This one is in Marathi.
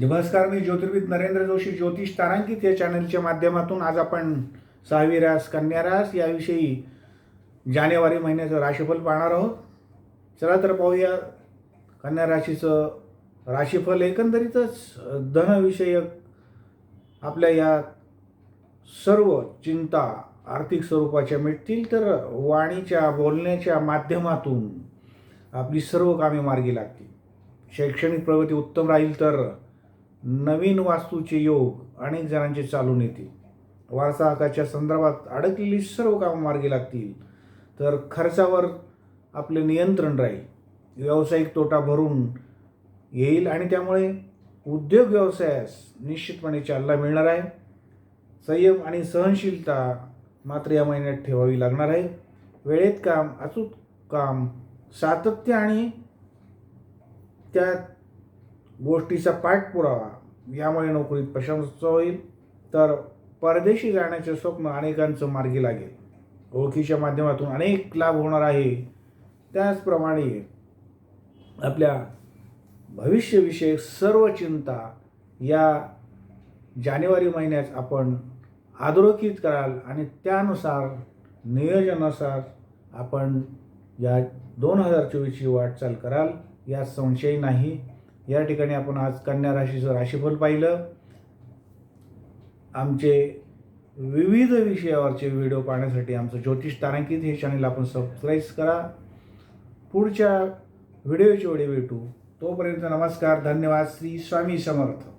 नमस्कार मी ज्योतिर्विद नरेंद्र जोशी ज्योतिष तारांकित या चॅनलच्या माध्यमातून आज आपण सहावी रास कन्या रास याविषयी जानेवारी महिन्याचं राशीफल पाहणार आहोत. चला तर पाहूया कन्या राशीचं राशीफल एकंदरीतच धनविषयक आपल्या या सर्व चिंता आर्थिक स्वरूपाच्या मिळतील तर वाणीच्या बोलण्याच्या माध्यमातून आपली सर्व कामे मार्गी लागतील. शैक्षणिक प्रगती उत्तम राहील तर नवीन वास्तूचे योग अनेक जणांचे चालून येतील. वारसा हक्काच्या संदर्भात अडकलेली सर्व कामं मार्गी लागतील. तर खर्चावर आपले नियंत्रण राहील. व्यावसायिक तोटा भरून येईल आणि त्यामुळे उद्योग व्यवसायास निश्चितपणे चालना मिळणार आहे. संयम आणि सहनशीलता मात्र या महिन्यात ठेवावी लागणार आहे. वेळेत काम अचूक काम सातत्य आणि त्या गोष्टीचा पाठपुरावा यामुळे नोकरीत प्रशंसा होईल. तर परदेशी जाण्याचे स्वप्न अनेकांचं मार्गी लागेल. ओळखीच्या माध्यमातून अनेक लाभ होणार आहे. त्याचप्रमाणे आपल्या भविष्यविषयक सर्व चिंता या जानेवारी महिन्यात आपण अधोरेखित कराल आणि त्यानुसार नियोजनानुसार आपण या दोन हजार चोवीसची वाटचाल कराल. यात संशय नाही. या ठिकाणी आपण आज कन्या राशीचं राशीफल पाहिलं. आमचे विविध विषयावरचे व्हिडिओ पाहण्यासाठी आमचं ज्योतिष तारांकित हे चॅनल आपण सबस्क्राईब करा. पुढच्या व्हिडिओच्या वेळी भेटू. तोपर्यंत नमस्कार धन्यवाद. श्री स्वामी समर्थ.